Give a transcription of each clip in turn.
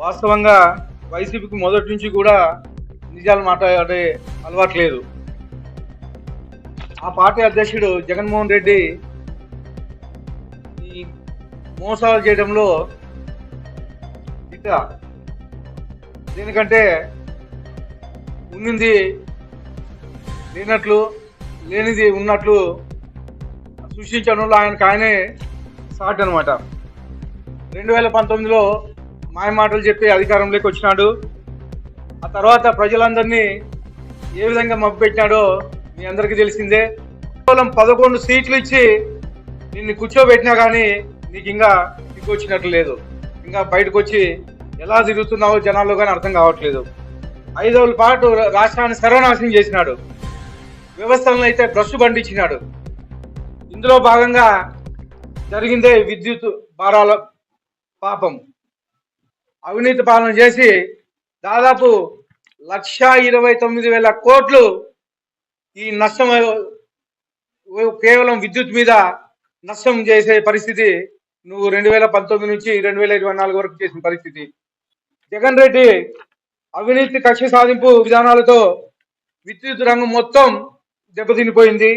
వాస్తవంగా వైసీపీకి మొదటి నుంచి కూడా నిజాలు మాట్లాడే అలవాటు లేదు ఆ పార్టీ అధ్యక్షుడు జగన్మోహన్ రెడ్డి ఈ మోసాలు చేయడంలో ఇట దీనికంటే ఉన్నింది లేనట్లు లేనిది ఉన్నట్లు సృష్టించడంలో ఆయనకు ఆయనే సాట్ అనమాట రెండు వేల పంతొమ్మిదిలో మాయ మాటలు చెప్పి అధికారంలోకి వచ్చినాడు. ఆ తర్వాత ప్రజలందరినీ ఏ విధంగా మభ్యపెట్టినాడో మీ అందరికీ తెలిసిందే. కేవలం పదకొండు సీట్లు ఇచ్చి నిన్ను కూర్చోబెట్టినా కానీ నీకు ఇంకా దిగొచ్చినట్లు లేదు. ఇంకా బయటకు వచ్చి ఎలా తిరుగుతున్నావో జనాల్లో కానీ అర్థం కావట్లేదు. ఐదోళ్ళ పాటు రాష్ట్రాన్ని సర్వనాశనం చేసినాడు. వ్యవస్థలను అయితే బ్రష్ పండించినాడు ఇందులో భాగంగా జరిగిందే విద్యుత్ భారాల పాపం. అవినీతి పాలన చేసి దాదాపు లక్ష ఇరవై తొమ్మిది వేల కోట్లు ఈ నష్టం కేవలం విద్యుత్ మీద నష్టం చేసే పరిస్థితి నువ్వు రెండు వేల పంతొమ్మిది నుంచి రెండు వేల ఇరవై నాలుగు వరకు చేసిన పరిస్థితి. జగన్ రెడ్డి అవినీతి కక్ష సాధింపు విధానాలతో విద్యుత్ రంగం మొత్తం దెబ్బతినిపోయింది.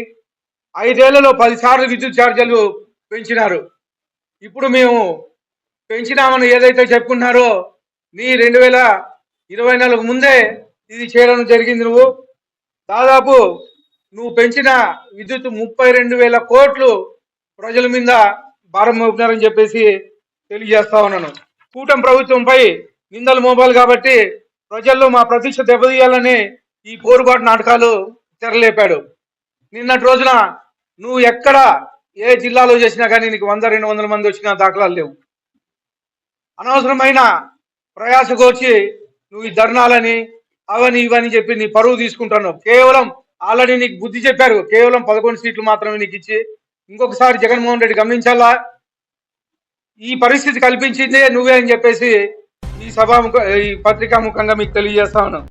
ఐదేళ్ళలో పదిసార్లు విద్యుత్ ఛార్జీలు పెంచినారు. ఇప్పుడు మేము పెంచినామని ఏదైతే చెప్పుకున్నారో నీ రెండు వేల ఇరవై నాలుగు ముందే ఇది చేయడం జరిగింది నువ్వు. దాదాపు నువ్వు పెంచిన విద్యుత్ ముప్పై రెండు వేల కోట్లు ప్రజల మీద భారం మోపుతున్నారని చెప్పేసి తెలియజేస్తా ఉన్నాను. కూటమి ప్రభుత్వంపై నిందలు మోపాలి కాబట్టి ప్రజల్లో మా ప్రతీక్ష దెబ్బతీయాలని ఈ పోరుబాటు నాటకాలు తెరలేపాడు. నిన్నటి రోజున నువ్వు ఎక్కడ ఏ జిల్లాలో చేసినా కానీ నీకు వంద రెండు వందల మంది వచ్చిన దాఖలాలు లేవు. అనవసరమైన ప్రయాసకొచ్చి నువ్వు ఈ ధర్నాలని అవని ఇవని చెప్పి నీ పరువు తీసుకుంటాను. కేవలం ఆల్రెడీ నీకు బుద్ధి చెప్పారు. కేవలం పదకొండు సీట్లు మాత్రమే నీకు ఇచ్చి ఇంకొకసారి జగన్మోహన్ రెడ్డి గమనించాలా? ఈ పరిస్థితి కల్పించిందే నువ్వే అని చెప్పేసి ఈ సభా ఈ పత్రికా ముఖంగా మీకు తెలియజేస్తా ఉన్నాను.